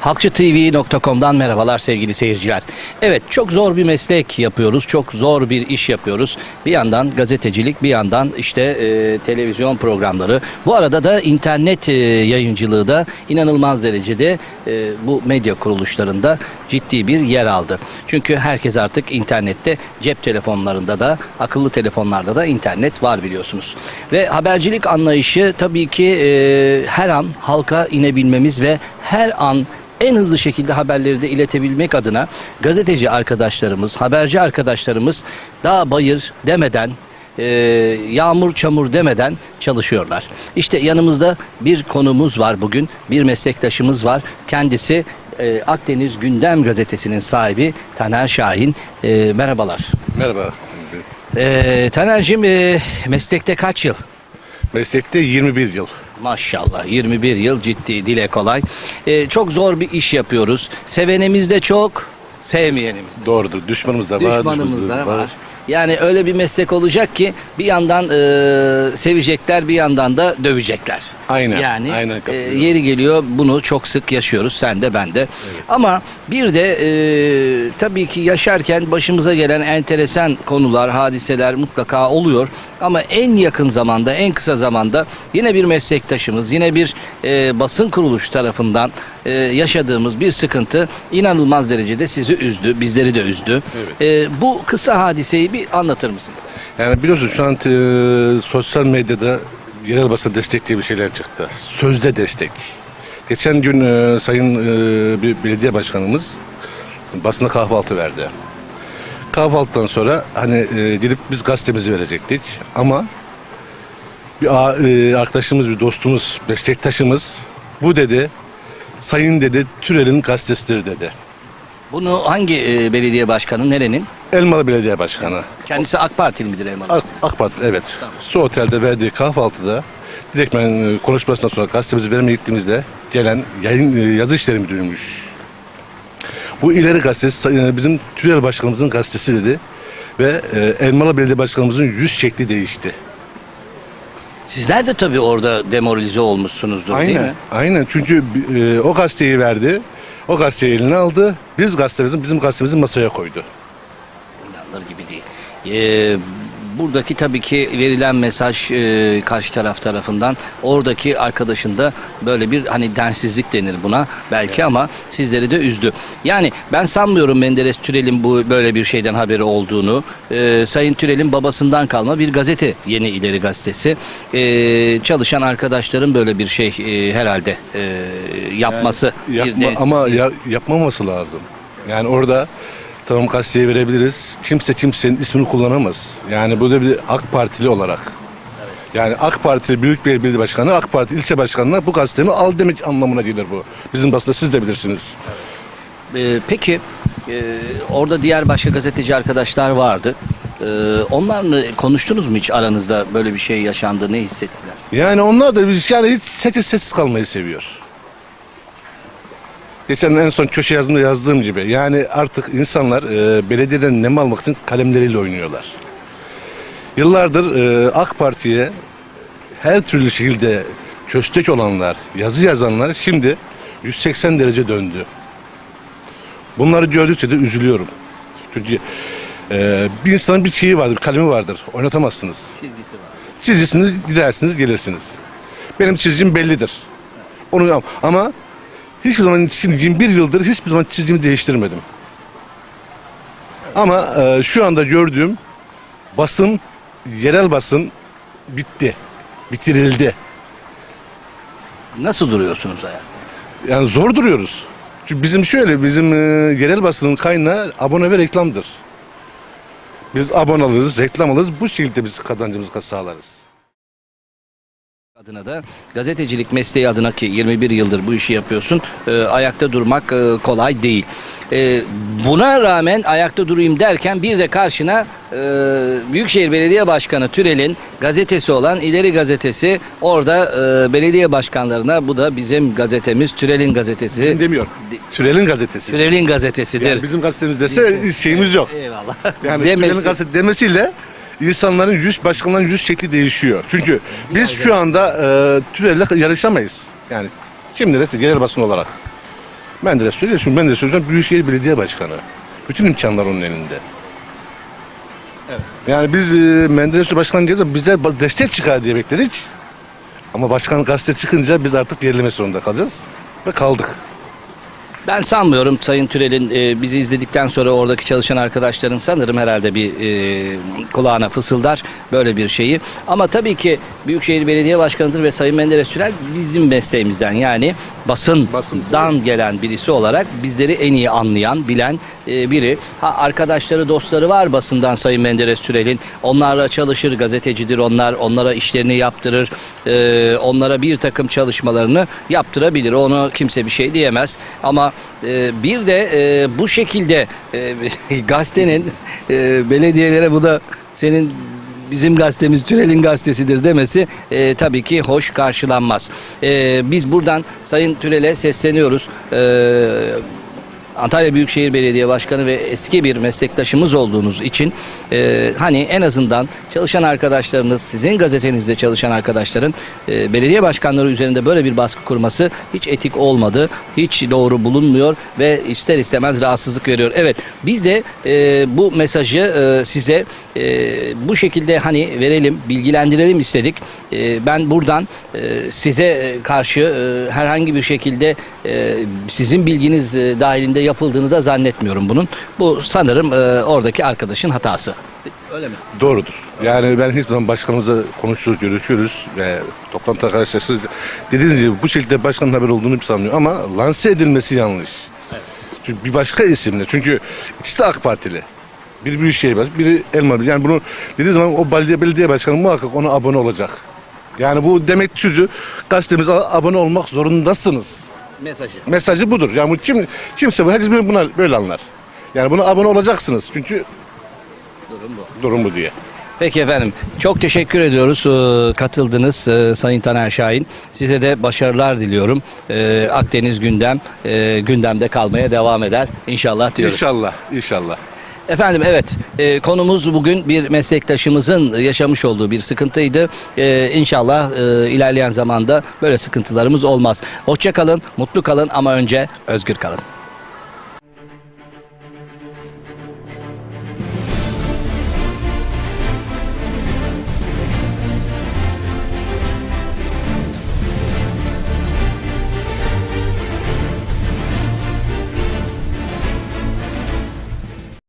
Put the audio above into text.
Halkçıtv.com'dan merhabalar sevgili seyirciler. Evet çok zor bir meslek yapıyoruz. Çok zor bir iş yapıyoruz. Bir yandan gazetecilik bir yandan işte e, televizyon programları. Bu arada da internet e, yayıncılığı da inanılmaz derecede e, bu medya kuruluşlarında ciddi bir yer aldı. Çünkü herkes artık internette cep telefonlarında da akıllı telefonlarda da internet var biliyorsunuz. Ve habercilik anlayışı tabii ki e, her an halka inebilmemiz ve her an en hızlı şekilde haberleri de iletebilmek adına gazeteci arkadaşlarımız, haberci arkadaşlarımız dağ bayır demeden e, yağmur çamur demeden çalışıyorlar. İşte yanımızda bir konumuz var bugün, bir meslektaşımız var. Kendisi e, Akdeniz Gündem Gazetesi'nin sahibi Taner Şahin. E, merhabalar. Merhaba. E, Taner'cim e, meslekte kaç yıl? Meslekte 21 yıl. Maşallah 21 yıl ciddi dile kolay. E, çok zor bir iş yapıyoruz. Sevenimiz de çok, sevmeyenimiz de. Doğrudur. Düşmanımız da var. Düşmanımız da var. Yani öyle bir meslek olacak ki bir yandan e, sevecekler bir yandan da dövecekler. Aynen, Yani aynen e, yeri geliyor bunu çok sık yaşıyoruz sen de ben de. Ama bir de e, tabii ki yaşarken başımıza gelen enteresan konular, hadiseler mutlaka oluyor. Ama en yakın zamanda, en kısa zamanda yine bir meslektaşımız, yine bir e, basın kuruluş tarafından e, yaşadığımız bir sıkıntı inanılmaz derecede sizi üzdü, bizleri de üzdü. E, bu kısa hadiseyi bir anlatır mısınız? Yani biliyorsun şu an e, sosyal medyada yerel basın destek diye bir şeyler çıktı. Sözde destek. Geçen gün e, Sayın e, bir belediye başkanımız basına kahvaltı verdi. Kahvaltıdan sonra hani e, gidip biz gazetemizi verecektik ama bir e, arkadaşımız, bir dostumuz, meslektaşımız bu dedi. Sayın dedi Türel'in gazetesidir dedi. Bunu hangi e, belediye başkanı, nerenin? Elmalı Belediye Başkanı. Kendisi AK Partili midir Elmalı? AK, AK Parti evet. Su Otel'de verdiği kahvaltıda direkt ben e, konuşmasından sonra gazetemizi vermeye gittiğimizde gelen yayın e, yazı işleri müdürüymüş. Bu ileri gazetesi e, bizim Türel Başkanımızın gazetesi dedi. Ve e, Elmalı Belediye Başkanımızın yüz şekli değişti. Sizler de tabii orada demoralize olmuşsunuzdur değil mi? Aynen çünkü e, o gazeteyi verdi. O gazeteyi eline aldı. Biz gazetemizin bizim gazetemizi masaya koydu. İnanılır gibi değil. Ee, buradaki tabii ki verilen mesaj e, karşı taraf tarafından oradaki arkadaşın da böyle bir hani densizlik denir buna belki ama sizleri de üzdü. Yani ben sanmıyorum Menderes Türel'in bu böyle bir şeyden haberi olduğunu. Ee, Sayın Türel'in babasından kalma bir gazete Yeni İleri Gazetesi. Ee, çalışan arkadaşların böyle bir şey e, herhalde e, yapması. bir Yapma, dens- ama ya, yapmaması lazım. Yani orada tamam gazeteye verebiliriz. Kimse kimsenin ismini kullanamaz. Yani burada bir AK Partili olarak. Yani AK Partili Büyükşehir Belediye Başkanı, AK Parti ilçe başkanına bu gazetemi al demek anlamına gelir bu. Bizim basında siz de bilirsiniz. Ee, peki e, orada diğer başka gazeteci arkadaşlar vardı. Ee, onlarla konuştunuz mu hiç aranızda böyle bir şey yaşandı ne hissettiler? Yani onlar da biz yani hiç sessiz, sessiz kalmayı seviyor. Geçen en son köşe yazımda yazdığım gibi yani artık insanlar e, belediyeden nem almak için kalemleriyle oynuyorlar. Yıllardır e, AK Parti'ye her türlü şekilde köstek olanlar, yazı yazanlar şimdi 180 derece döndü. Bunları gördükçe de üzülüyorum. Çünkü e, bir insanın bir şeyi vardır, kalemi vardır. Oynatamazsınız. Çizgisi var. Çizgisini gidersiniz gelirsiniz. Benim çizgim bellidir. Onu ama hiçbir zaman şimdi bir yıldır hiçbir zaman çizgimi değiştirmedim. Ama e, şu anda gördüğüm basın, yerel basın bitti. Bitirildi. Nasıl duruyorsunuz ayağa? Yani zor duruyoruz. Çünkü bizim şöyle bizim e, yerel basının kaynağı abone ve reklamdır. Biz abone alırız, reklam alırız. Bu şekilde biz kazancımızı sağlarız. Adına da gazetecilik mesleği adına ki 21 yıldır bu işi yapıyorsun. e, ayakta durmak e, kolay değil. E, buna rağmen ayakta durayım derken bir de karşına e, Büyükşehir Belediye Başkanı Türel'in gazetesi olan İleri Gazetesi orada e, belediye başkanlarına bu da bizim gazetemiz Türel'in gazetesi. Bizim demiyor. Türel'in gazetesi. Türel'in gazetesidir. Yani bizim gazetemiz dese şeyimiz yok. Eyvallah. Yani Demesi. Türel'in gazete demesiyle insanların yüz başkanların yüz şekli değişiyor. Çünkü biz şu anda e, Türel'le yarışamayız. Yani şimdi de genel basın olarak. Menderes söylüyor. Şimdi Menderes Hocam Büyükşehir Belediye Başkanı. Bütün imkanlar onun elinde. Yani biz e, Menderes Başkan diye de bize ba- destek çıkar diye bekledik. Ama başkan gazete çıkınca biz artık gerileme zorunda kalacağız. Ve kaldık. Ben sanmıyorum Sayın Türel'in e, bizi izledikten sonra oradaki çalışan arkadaşların sanırım herhalde bir e, kulağına fısıldar böyle bir şeyi. Ama tabii ki Büyükşehir Belediye Başkanı'dır ve Sayın Menderes Türel bizim mesleğimizden yani basından Basın. gelen birisi olarak bizleri en iyi anlayan, bilen e, biri. Ha, arkadaşları, dostları var basından Sayın Menderes Türel'in. Onlarla çalışır, gazetecidir onlar. Onlara işlerini yaptırır. e, onlara bir takım çalışmalarını yaptırabilir. Onu kimse bir şey diyemez. Ama e, bir de e, bu şekilde e, gazetenin e, belediyelere bu da senin bizim gazetemiz Türel'in gazetesidir demesi e, tabii ki hoş karşılanmaz. E, biz buradan Sayın Türel'e sesleniyoruz. E, Antalya Büyükşehir Belediye Başkanı ve eski bir meslektaşımız olduğunuz için e, hani en azından çalışan arkadaşlarınız, sizin gazetenizde çalışan arkadaşların e, belediye başkanları üzerinde böyle bir baskı kurması hiç etik olmadı, hiç doğru bulunmuyor ve ister istemez rahatsızlık veriyor. Evet, biz de e, bu mesajı e, size e, bu şekilde hani verelim, bilgilendirelim istedik. E, ben buradan e, size karşı e, herhangi bir şekilde e, sizin bilginiz e, dahilinde yapıldığını da zannetmiyorum bunun. Bu sanırım e, oradaki arkadaşın hatası. Öyle mi? Doğrudur. Yani ben hiçbir zaman başkanımızla konuşuyoruz, görüşüyoruz ve toplantı arkadaşlar dediğiniz gibi bu şekilde başkanın haber olduğunu sanmıyorum ama lanse edilmesi yanlış. Çünkü bir başka isimle. Çünkü ikisi de AK Partili. Biri Büyükşehir Başkanı, biri Elmalı. Yani bunu dediği zaman o belediye, belediye başkanı muhakkak ona abone olacak. Yani bu demek çocuğu gazetemize abone olmak zorundasınız. Mesajı. Mesajı budur. Yani bu kim kimse bu herkes buna böyle anlar. Yani buna abone olacaksınız. Çünkü Durum bu. durum bu diye. Peki efendim. Çok teşekkür ediyoruz e, katıldınız e, Sayın Taner Şahin. Size de başarılar diliyorum. E, Akdeniz gündem e, gündemde kalmaya devam eder. İnşallah diyoruz. İnşallah, inşallah. Efendim evet e, konumuz bugün bir meslektaşımızın yaşamış olduğu bir sıkıntıydı. E, inşallah e, ilerleyen zamanda böyle sıkıntılarımız olmaz. Hoşça kalın, mutlu kalın ama önce özgür kalın.